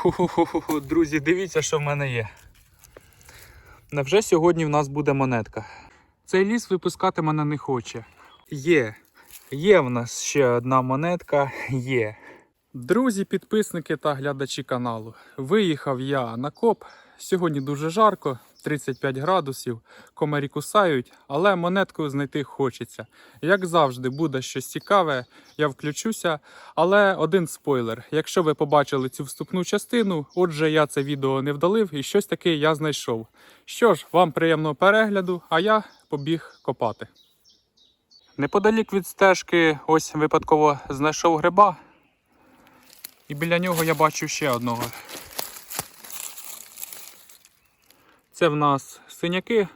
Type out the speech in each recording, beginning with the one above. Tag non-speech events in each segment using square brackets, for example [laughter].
Ху-ху-ху-ху, друзі, дивіться, що в мене є. Невже сьогодні в нас буде монетка? Цей ліс випускати мене не хоче. Є. Є в нас ще одна монетка. Є. Друзі, підписники та глядачі каналу. Виїхав я на коп. Сьогодні дуже жарко, 35 градусів. Комарі кусають, але монетку знайти хочеться. Як завжди, буде щось цікаве, я включуся. Але один спойлер: якщо ви побачили цю вступну частину, отже, я це відео не вдалив і щось таке я знайшов. Що ж, вам приємного перегляду, а я побіг копати. Неподалік від стежки, ось випадково знайшов гриба. І біля нього я бачу ще одного. Це в нас синяки,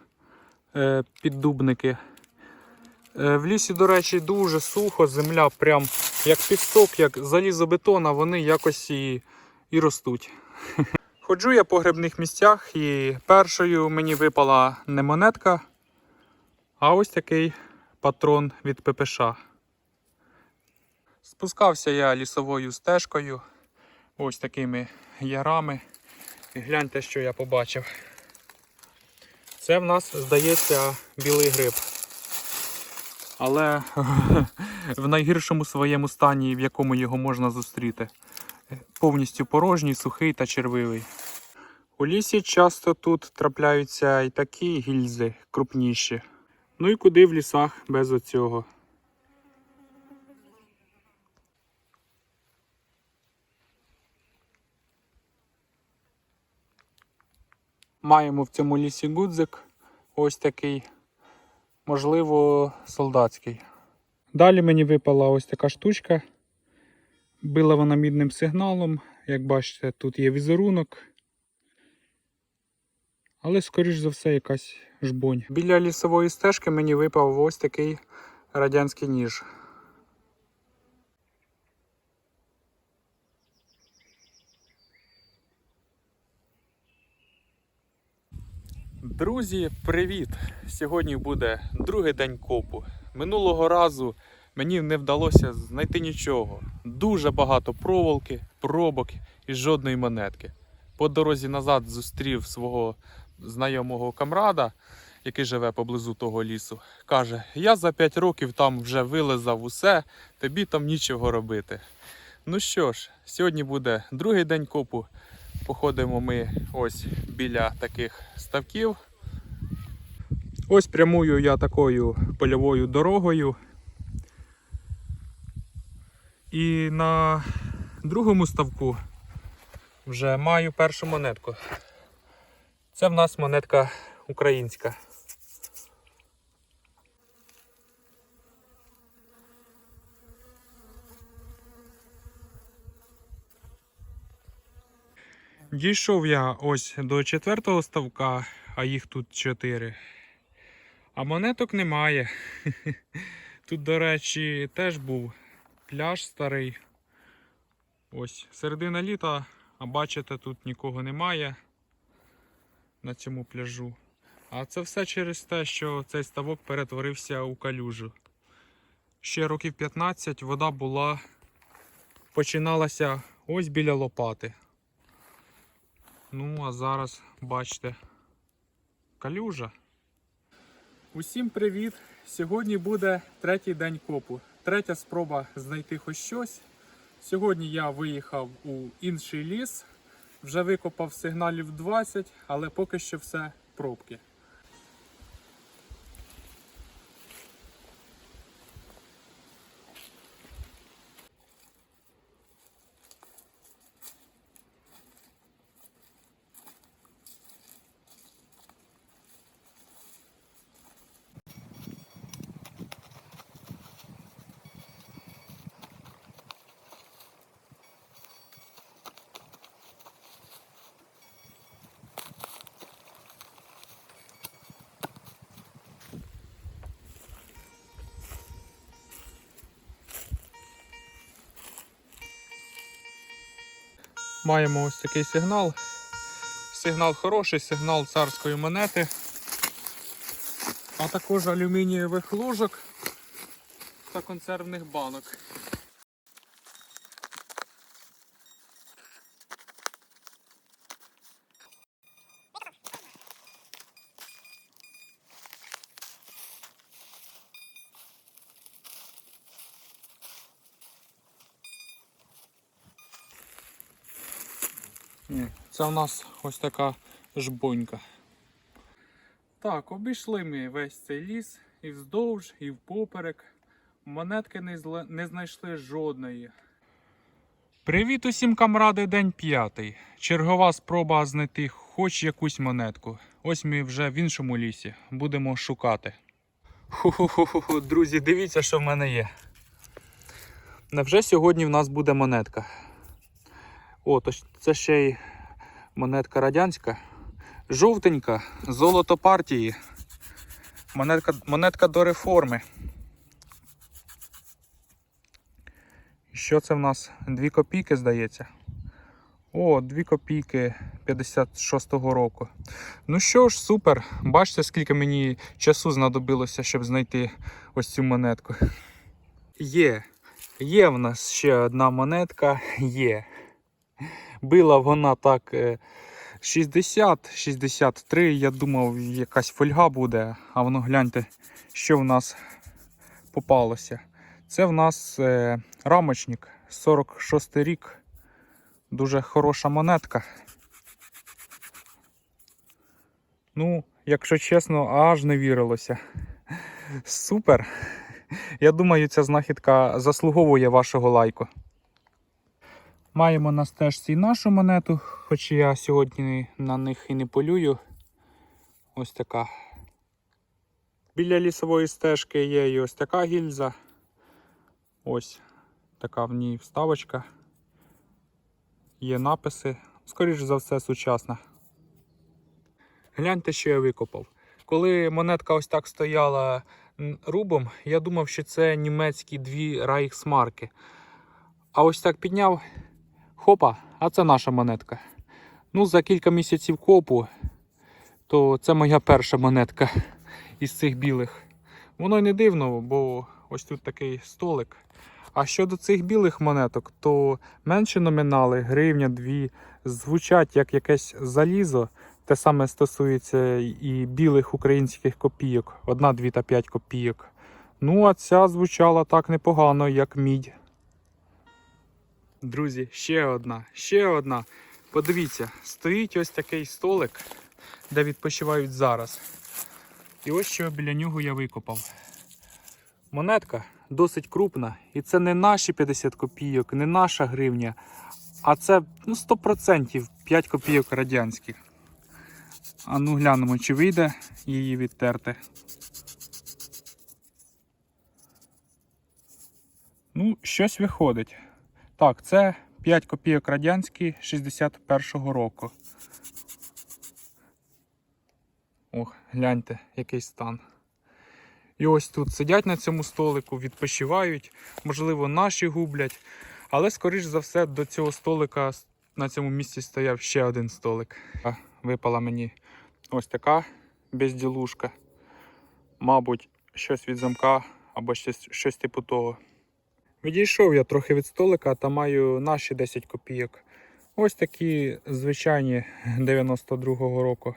е, піддубники. Е, в лісі, до речі, дуже сухо, земля прям як пісок, як залізобетон, а вони якось і, і ростуть. [laughs] Ходжу я по грибних місцях і першою мені випала не монетка, а ось такий патрон від ППШ. Спускався я лісовою стежкою, ось такими ярами. І гляньте, що я побачив. Це в нас, здається, білий гриб. Але [laughs] в найгіршому своєму стані, в якому його можна зустріти. Повністю порожній, сухий та червивий. У лісі часто тут трапляються і такі гільзи крупніші. Ну і куди в лісах без оцього. Маємо в цьому лісі гудзик. Ось такий, можливо, солдатський. Далі мені випала ось така штучка. Била вона мідним сигналом. Як бачите, тут є візерунок. Але, скоріш за все, якась жбонь. Біля лісової стежки мені випав ось такий радянський ніж. Друзі, привіт! Сьогодні буде другий день копу. Минулого разу мені не вдалося знайти нічого. Дуже багато проволоки, пробок і жодної монетки. По дорозі назад зустрів свого знайомого камрада, який живе поблизу того лісу. Каже: Я за 5 років там вже вилизав усе, тобі там нічого робити. Ну що ж, сьогодні буде другий день копу. Походимо ми ось біля таких ставків. Ось прямую я такою польовою дорогою. І на другому ставку вже маю першу монетку. Це в нас монетка українська. Дійшов я ось до четвертого ставка, а їх тут чотири. А монеток немає. [laughs] Тут, до речі, теж був пляж старий. Ось середина літа, а бачите, тут нікого немає на цьому пляжу. А це все через те, що цей ставок перетворився у калюжу. Ще років 15 вода була, починалася ось біля лопати. Ну, а зараз, бачите, калюжа. Усім привіт! Сьогодні буде третій день копу. Третя спроба знайти хоч щось. Сьогодні я виїхав у інший ліс, вже викопав сигналів 20, але поки що все пробки. Маємо ось такий сигнал. Сигнал хороший, сигнал царської монети, а також алюмінієвих ложок та консервних банок. Це в нас ось така жбонька. Так, обійшли ми весь цей ліс і вздовж, і впоперек. Монетки не, зла- не знайшли жодної. Привіт усім камради, день п'ятий. Чергова спроба знайти хоч якусь монетку. Ось ми вже в іншому лісі. Будемо шукати. Ху-ху-ху, друзі, дивіться, що в мене є. Невже сьогодні в нас буде монетка? О, то це ще й монетка радянська. Жовтенька, золото партії. Монетка, монетка до реформи. Що це в нас? Дві копійки, здається. О, дві копійки 56-го року. Ну що ж, супер. Бачите, скільки мені часу знадобилося, щоб знайти ось цю монетку. Є. Є в нас ще одна монетка. Є. Била вона так е, 60-63. Я думав, якась фольга буде, а воно гляньте, що в нас попалося. Це в нас е, рамочник 46 рік. Дуже хороша монетка. Ну, якщо чесно, аж не вірилося. Супер. Я думаю, ця знахідка заслуговує вашого лайку. Маємо на стежці і нашу монету, хоч я сьогодні на них і не полюю. Ось така. Біля лісової стежки є і ось така гільза. Ось така в ній вставочка. Є написи. Скоріш за все, сучасна. Гляньте, що я викопав. Коли монетка ось так стояла рубом, я думав, що це німецькі дві райхсмарки. А ось так підняв. Хопа, а це наша монетка. Ну, за кілька місяців копу, то це моя перша монетка із цих білих. Воно й не дивно, бо ось тут такий столик. А щодо цих білих монеток, то менші номінали, гривня, дві, звучать як якесь залізо. Те саме стосується і білих українських копійок, 1, 2 та 5 копійок. Ну, а ця звучала так непогано, як мідь. Друзі, ще одна, ще одна. Подивіться, стоїть ось такий столик, де відпочивають зараз. І ось що біля нього я викопав. Монетка досить крупна, і це не наші 50 копійок, не наша гривня, а це ну, 100% 5 копійок радянських. А ну глянемо, чи вийде її відтерти. Ну, щось виходить. Так, це 5 копійок радянські 61-го року. Ох, гляньте, який стан. І ось тут сидять на цьому столику, відпочивають, можливо, наші гублять. Але, скоріш за все, до цього столика на цьому місці стояв ще один столик. Випала мені ось така безділушка. Мабуть, щось від замка або щось, щось типу того. Відійшов я трохи від столика та маю наші 10 копійок. Ось такі звичайні 92-го року.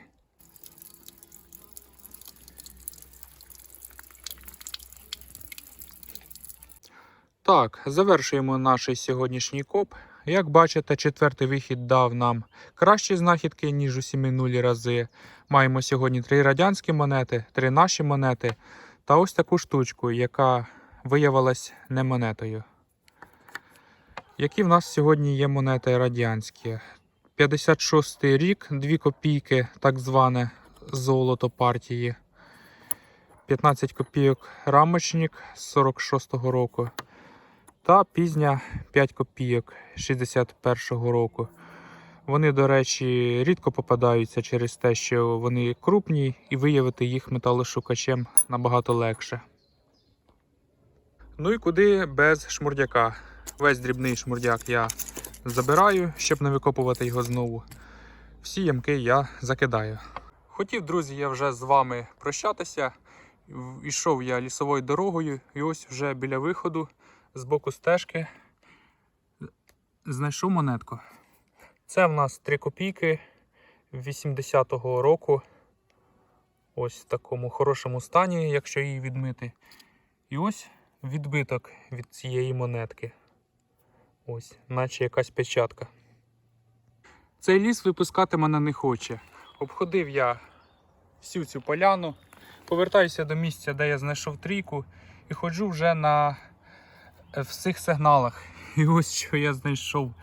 Так, завершуємо наш сьогоднішній коп. Як бачите, четвертий вихід дав нам кращі знахідки, ніж усі минулі рази. Маємо сьогодні три радянські монети, три наші монети та ось таку штучку, яка виявилась не монетою. Які в нас сьогодні є монети радянські? 56 рік, 2 копійки, так зване золото партії. 15 копійок рамочник з 46-го року. Та пізня 5 копійок 61-го року. Вони, до речі, рідко попадаються через те, що вони крупні, і виявити їх металошукачем набагато легше. Ну і куди без шмурдяка? Весь дрібний шмурдяк я забираю, щоб не викопувати його знову. Всі ямки я закидаю. Хотів, друзі, я вже з вами прощатися. Ішов я лісовою дорогою, і ось вже біля виходу з боку стежки знайшов монетку. Це в нас 3 копійки 80-го року. Ось в такому хорошому стані, якщо її відмити. І ось відбиток від цієї монетки. Ось, наче якась печатка. Цей ліс випускати мене не хоче. Обходив я всю цю поляну, повертаюся до місця, де я знайшов трійку, і ходжу вже на е, всіх сигналах. І ось що я знайшов.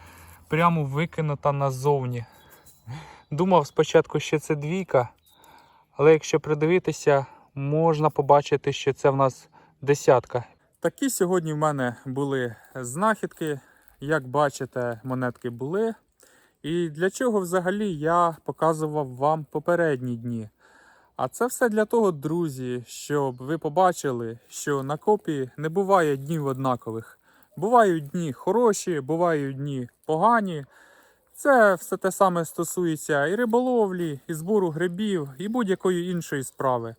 Прямо викинута назовні. Думав спочатку, що це двійка, але якщо придивитися, можна побачити, що це в нас десятка. Такі сьогодні в мене були знахідки. Як бачите, монетки були. І для чого взагалі я показував вам попередні дні? А це все для того, друзі, щоб ви побачили, що на копі не буває днів однакових. Бувають дні хороші, бувають дні погані. Це все те саме стосується і риболовлі, і збору грибів, і будь-якої іншої справи.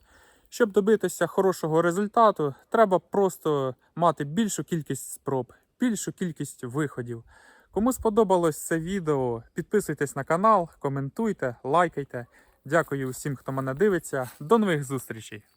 Щоб добитися хорошого результату, треба просто мати більшу кількість спроб, більшу кількість виходів. Кому сподобалось це відео, підписуйтесь на канал, коментуйте, лайкайте. Дякую всім, хто мене дивиться. До нових зустрічей!